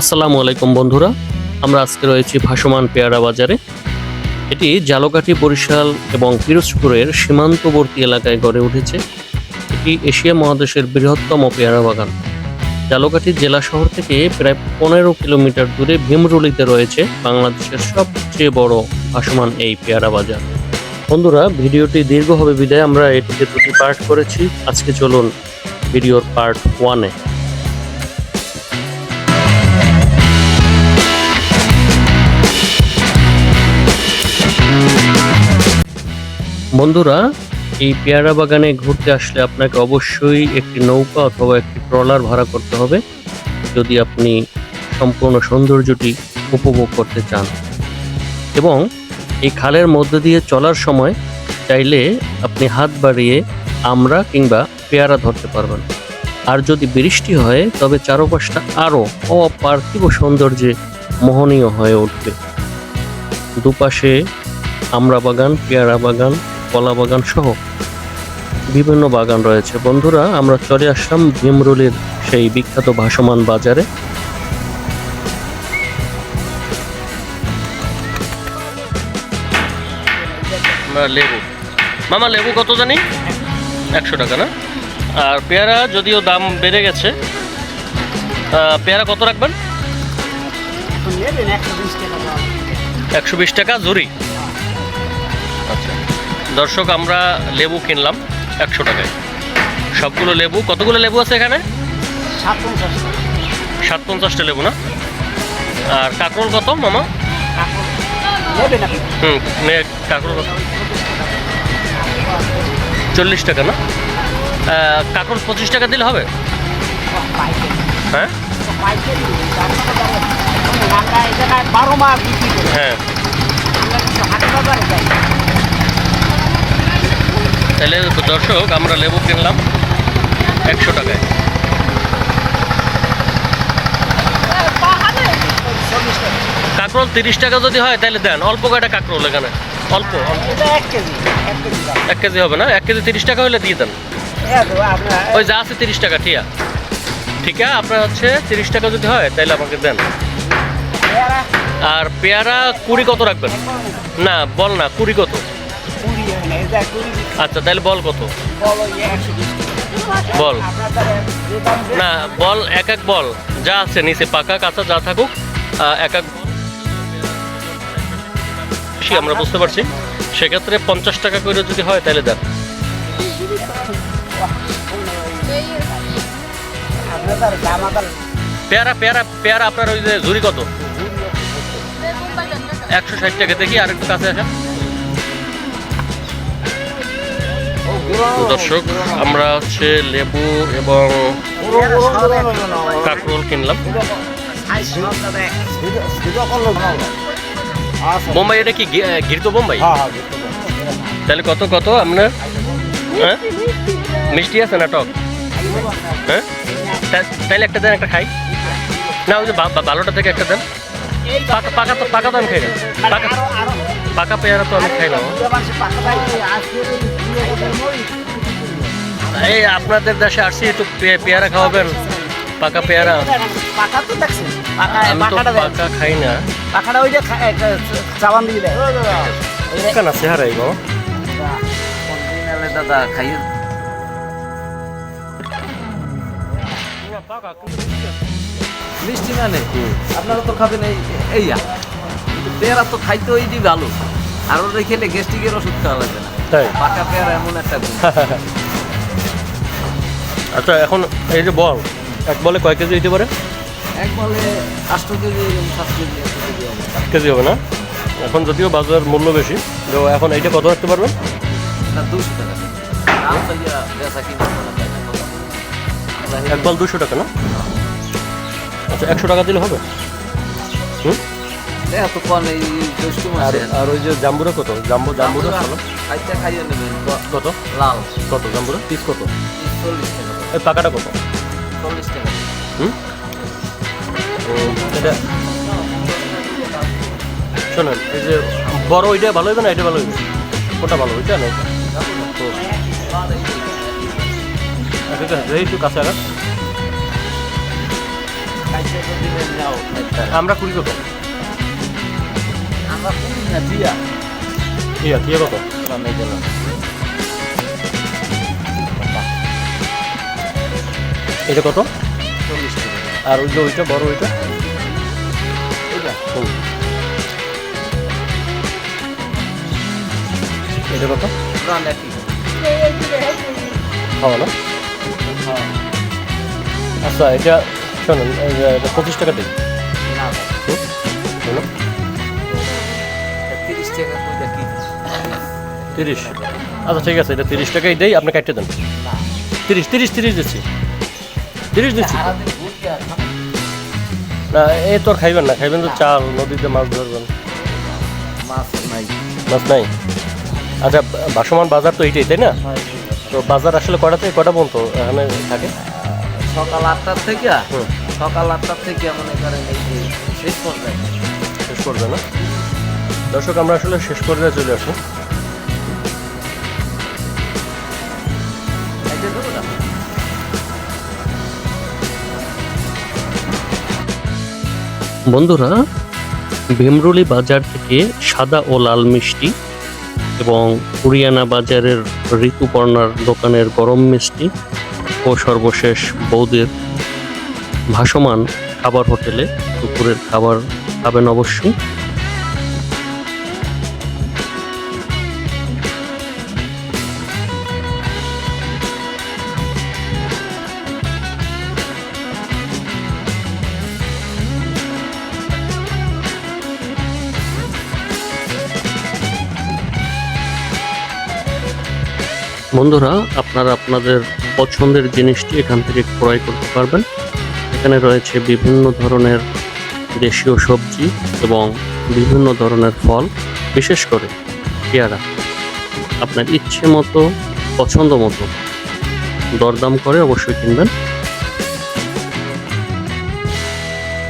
আসসালামু আলাইকুম বন্ধুরা, আমরা আজকে রয়েছি ভাসমান পেয়ারা বাজারে। এটি জালকাঠি, বরিশাল এবং পিরোজপুরের সীমান্তবর্তী এলাকায় গড়ে উঠেছে। এটি এশিয়া মহাদেশের বৃহত্তম পেয়ারা বাগান। জালকাঠি জেলা শহর থেকে প্রায় পনেরো কিলোমিটার দূরে ভীমরুলিতে রয়েছে বাংলাদেশের সবচেয়ে বড় ভাসমান এই পেয়ারা বাজার। বন্ধুরা, ভিডিওটি দীর্ঘ হবে বিদায়, আমরা এটিকে দুটি পার্ট করেছি। আজকে চলুন ভিডিওর পার্ট ওয়ানে। বন্ধুরা, এই পেয়ারা বাগানে ঘুরতে আসলে আপনাকে অবশ্যই একটি নৌকা অথবা একটি ট্রলার ভাড়া করতে হবে। যদি আপনি সম্পূর্ণ সৌন্দর্যটি উপভোগ করতে চান এবং এই খালের মধ্য দিয়ে চলার সময় চাইলে আপনি হাত বাড়িয়ে আমরা কিংবা পেয়ারা ধরতে পারবেন। আর যদি বৃষ্টি হয়, তবে চারপাশটা আরও অপার্থিব সৌন্দর্যে মোহনীয় হয়ে উঠবে। দুপাশে আমড়া বাগান, পেয়ারা বাগান কলা বাগান সহ বিভিন্ন বাগান রয়েছে। বন্ধুরা, আমরা চলে আসলাম ভীমরুলির সেই বিখ্যাত ভাসমান বাজারে। লেবু। মামা, লেবু কত জানি? একশো টাকা, না? আর পেয়ারা যদিও দাম বেড়ে গেছে পেয়ারা কত রাখবেন? একশো বিশ টাকা দাম দর্শক, আমরা লেবু কিনলাম একশো টাকায়। সবগুলো লেবু, কতগুলো লেবু আছে এখানে? সাত পঞ্চাশটা লেবু না? আর কাঁকরোল কত, মামা? হুম কাঁকরোল কত? চল্লিশ টাকা না? কাঁকরোল পঁচিশ টাকা দিলে হবে? হ্যাঁ? হ্যাঁ আমরা কিন্তু হাটে বাজারে যাই তাহলে দর্শক আমরা লেবু কিনলাম একশো টাকায়। কাঁকরোল তিরিশ টাকা যদি হয় তাহলে দেন। অল্প কয়টা কাঁকরোল এখানে? অল্প এক কেজি হবে না? এক কেজি তিরিশ টাকা হলে দিয়ে দেন। হ্যাঁ ওই যা আছে তিরিশ টাকা ঠিক আছে ঠিক আছে আপনার হচ্ছে তিরিশ টাকা যদি হয় তাহলে আমাকে দেন। আর পেয়ারা কুড়ি কত রাখবেন? না বল না কুড়ি কত? আচ্ছা তাহলে বল কত? বলো। না, বল, এক এক বল। যা আছে নিচে, পাকা, কাঁচা, যা থাকুক এক এক আমরা বুঝতে পারছি। সেক্ষেত্রে পঞ্চাশ টাকা করে যদি হয়, তাহলে দেন পেয়ারা পেয়ারা পেয়ারা আপনার ওই যে ঝুড়ি কত? একশো ষাট টাকা। দেখি আর একটু কাছে আসেন। দর্শক আমরা হচ্ছে লেবু এবং কাঁকরোল কিনলাম। বোম্বাই এটা কি ঘি- আহ, ঘিরতো বোম্বাই? তাহলে কত কত? আপনার হ্যাঁ? মিষ্টি আছে না টক? হ্যাঁ? তাহলে একটা দেন একটা খাই। না ওই যে বা- বা- ভালোটা থেকে একটা দেন। পাকা পাকা তো পাকা তো আমি খাই না। পাকা পাকা পেয়ারা তো আমি খাই না। এই আপনাদের দেশে আসছি একটু পেয়ারা খাওয়াবেন। পাকা পেয়ারা। পাকা তো দেখছেন। পাকাটা খাই না। পাখাটা ওই যে চাবান দিয়ে দেয়। কেন আছে হারাই বাবা দাদা খাইয়ে মিষ্টি মানে আপনারা তো খাবেন এই এইয়া। পেয়ারা তো খাইতে ওই দি ভালো আর ওটা খেলে গ্যাস্ট্রিকের ওষুধ খাওয়া লাগবে না। তাই? পাকা পেয়ারা এমন একটা গুণ। আচ্ছা এখন এই যে বল এক বলে কয় কেজি দিতে পারে? এক বলে আষ্ট কেজি সাত কেজি একশো কেজি হবে। না? এখন যদিও বাজার মূল্য বেশি তো এখন এইটা কত রাখতে পারবেন? না দুশো টাকা? এক বল দুশো টাকা না? আচ্ছা একশো টাকা দিলে হবে। হুম? এই জ্যৈষ্ঠ আর মাসে আর ওই যে জাম্বুরা কত? জাম্বু জাম্বুরা ভালো খাইতে খাইয়ে নেবেন কত? লাল। কত? জাম্বুরা? পিস কত? চল্লিশ টাকা। এই পাকাটা কত? চল্লিশ টাকা। হুম? ও, এটা শোনেন এই যে বড় ওইটা ভালো হবে না এটা ভালো কোনটা ভালো ওইটা না? এটা? তো এটা একটু কাছে আগা এসে যদি নেন যাও। আমরা কুড়ি কত? আমরা কুড়ি না দিয়া ঠিক কত তোরা নিয়ে গেলাম এটা কত? চল্লিশ আর ওই যে ওইটা, বড় ওইটা? হুম। এটা কত? খাওয়া না? আচ্ছা এটা শোনেন এটা পঁচিশ টাকা দিই তিরিশ। আচ্ছা ঠিক আছে এটা তিরিশ টাকাই দেই আপনি কাটতে দেন। তিরিশ তিরিশ তিরিশ দিচ্ছি। তিরিশ দিচ্ছি। না এ তো আর খাইবেন না খাইবেন তো চাল নদীতে মাছ ধরবেন। মাছ নাই। মাছ নাই? আচ্ছা ভাসমান বাজার তো এইটাই তাই না? তো বাজার আসলে কটা থেকে কটা পর্যন্ত এখানে থাকে? সকাল আটটার থেকে সকাল আটটার থেকে মনে করেন এই যে শেষ পর্যায়ে। শেষ করবে না? দর্শক আমরা আসলে শেষ পর্যায়ে চলে আসি। বন্ধুরা, ভীমরুলি বাজার থেকে সাদা ও লাল মিষ্টি এবং হরিয়ানা বাজারের ঋতুপর্ণার দোকানের গরম মিষ্টি ও সর্বশেষ বৌদের ভাসমান খাবার হোটেলে দুপুরের খাবার খাবেন অবশ্যই। বন্ধুরা, আপনারা আপনাদের পছন্দের জিনিসটি এখান থেকে ক্রয় করতে পারবেন। এখানে রয়েছে বিভিন্ন ধরনের দেশীয় সবজি এবং বিভিন্ন ধরনের ফল, বিশেষ করে পেয়ারা। আপনার ইচ্ছে মতো, পছন্দ মতো দরদাম করে অবশ্যই কিনবেন।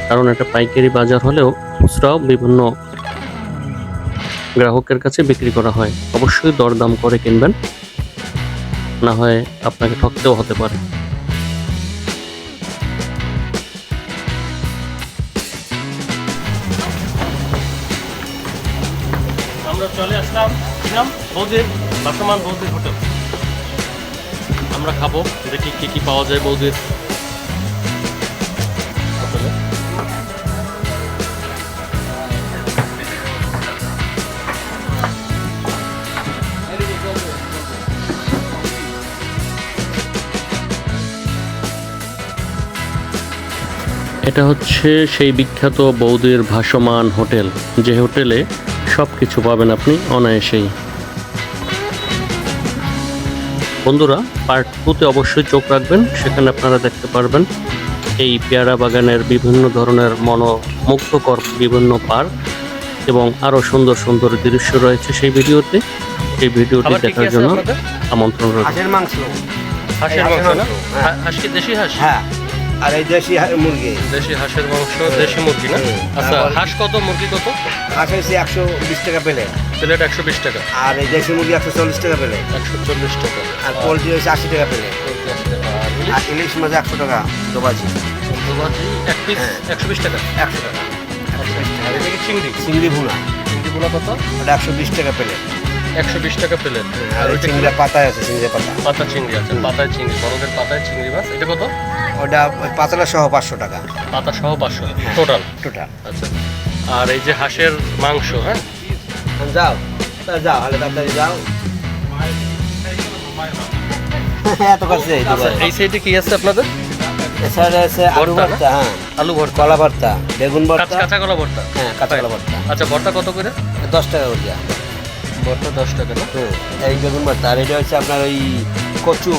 কারণ এটা পাইকারি বাজার হলেও খুচরাও বিভিন্ন গ্রাহকের কাছে বিক্রি করা হয়। অবশ্যই দরদাম করে কিনবেন। না হয় আপনাকে ঠকতেও হতে পারে। আমরা চলে আসলাম ছিলাম বৌদির বাসমান বৌদির হোটেল। আমরা খাব, দেখি কি কি পাওয়া যায় বৌদির। এটা হচ্ছে সেই বিখ্যাত বৌদির ভাসমান হোটেল। যে হোটেলে সব কিছু পাবেন আপনি অনায়াসেই। বন্ধুরা পার্ট টুতে অবশ্যই চোখ রাখবেন। সেখানে আপনারা দেখতে পারবেন এই পেয়ারা বাগানের বিভিন্ন ধরনের মনোমুগ্ধকর বিভিন্ন পার্ক এবং আরও সুন্দর সুন্দর দৃশ্য রয়েছে সেই ভিডিওতে। সেই ভিডিওটি দেখার জন্য আমন্ত্রণ রয়েছে হাঁসের মাংস। হাঁসের মাংস হ্যাঁ। হাঁস কি দেশি হাঁস? হ্যাঁ। আর এই দেশি মুরগি। দেশি হাঁসের মাংস দেশি মুরগি না? আচ্ছা হাঁস কত মুরগি কত? হাঁস হচ্ছে একশো বিশ টাকা পেলে প্লেট একশো বিশ টাকা। আর এই দেশি মুরগি একশো চল্লিশ টাকা পেলে একশো চল্লিশ টাকা। আর পোলট্রি হচ্ছে আশি টাকা পেলে। আর ইলিশ? মাছ একশো টাকা দোবাজি। দুবাজি এক পিস হ্যাঁ। একশো বিশ টাকা? একশো টাকা। কি চিংড়ি? চিংড়ি ভুনা। চিংড়ি গুলো কত? একশো বিশ টাকা পেলে একশো বিশ টাকা প্লেট। আর ওই? চিংড়িটা পাতায় আছে চিংড়ি পাতা। পাতা চিংড়ি আছে পাতায় চিংড়ি বরফের পাতায় চিংড়ি মাছ। এটা কত? ওটা পাতাটা সহ পাঁচশো টাকা। পাতা সহ পাঁচশো টোটাল? টোটাল। আচ্ছা। আর এই যে হাঁসের মাংস হ্যাঁ? যাও যাও হলে তাড়াতাড়ি যাও। এত এই আচ্ছা সাইডে কি আছে আপনাদের? এছাড়া আছে আলু ভর্তা হ্যাঁ। আলু ভর্তা। কলা ভর্তা বেগুন ভর্তা। কাঁচা কলা ভর্তা? হ্যাঁ কাঁচা কলা ভর্তা। আচ্ছা ভর্তা কত করে? দশ টাকা করে ভর্তা দশ টাকা না? এই বেগুন ভর্তা আর এটা হচ্ছে আপনার ওই কচু।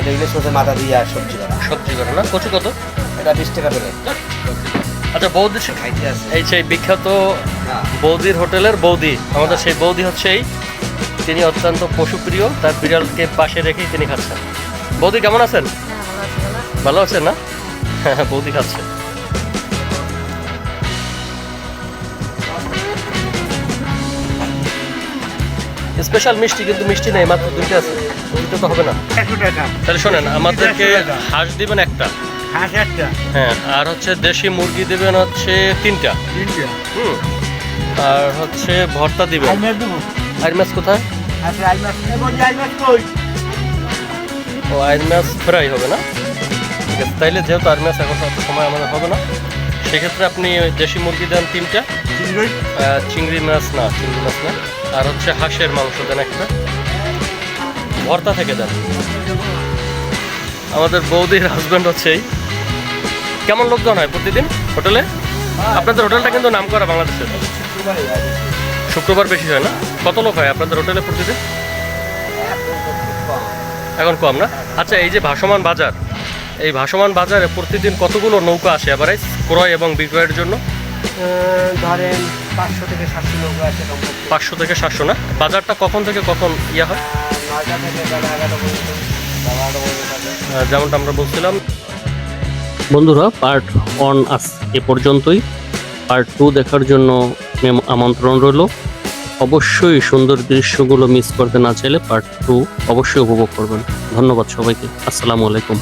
এটা ইলিশ মাছের মাথা দিয়ে আর সবজি করা। সবজি করে না? কচু কত? এটা বিশ টাকা পেলে আচ্ছা বৌদি সে খাইতে আছে এই সেই বিখ্যাত হ্যাঁ। বৌদির হোটেলের বৌদি। আমাদের সেই বৌদি হচ্ছে এই। তিনি অত্যন্ত পশুপ্রিয়। তার বিড়ালকে পাশে রেখেই তিনি খাচ্ছেন। বৌদি কেমন আছেন? ভালো আছেন না? হ্যাঁ বৌদি খাচ্ছে। স্পেশাল মিষ্টি কিন্তু মিষ্টি নেই মাত্র দুইটা আছে। দুটো তো হবে না। একশো টাকা। তাহলে শোনেন আমাদেরকে হাঁস দিবেন একটা। হাঁস একটা। হ্যাঁ আর হচ্ছে দেশি মুরগি দেবেন হচ্ছে তিনটা। তিনটা। হুম আর হচ্ছে ভর্তা দিবেন। আর মাছ কোথায়? আচ্ছা ও আইর মাছ ফ্রাই হবে না? ঠিক আছে তাইলে যেহেতু আর মাছ এখন অত সময় আমাদের হবে না সেক্ষেত্রে আপনি দেশি মুরগি দেন তিনটা। চিংড়ি। চিংড়ি মাছ না চিংড়ি মাছ না। আর হচ্ছে হাঁসের মাংস দেন একটা ভর্তা থেকে দেন। আমাদের বৌদির হাজব্যান্ড হচ্ছে এই। কেমন লোকজন হয় প্রতিদিন হোটেলে? আপনাদের হোটেলটা কিন্তু নাম করা বাংলাদেশের। শুক্রবার বেশি হয় না? কত লোক হয় আপনাদের হোটেলে প্রতিদিন? এখন কম না? আচ্ছা এই যে ভাসমান বাজার, এই ভাসমান বাজারে প্রতিদিন কতগুলো নৌকা আসে আবার ক্রয় এবং বিক্রয়ের জন্য? ধরেন পাঁচশো থেকে সাতশো লোক আছে পাঁচশো থেকে সাতশো না? বাজারটা কখন থেকে কখন ইয়া হয়? যেমনটা আমরা বলছিলাম। বন্ধুরা পার্ট ওয়ান আস এ পর্যন্তই। পার্ট টু দেখার জন্য মেম- আমন্ত্রণ রইল। অবশ্যই সুন্দর দৃশ্যগুলো মিস করতে না চাইলে পার্ট টু অবশ্যই উপভোগ করবেন। ধন্যবাদ সবাইকে। আসসালামু আলাইকুম।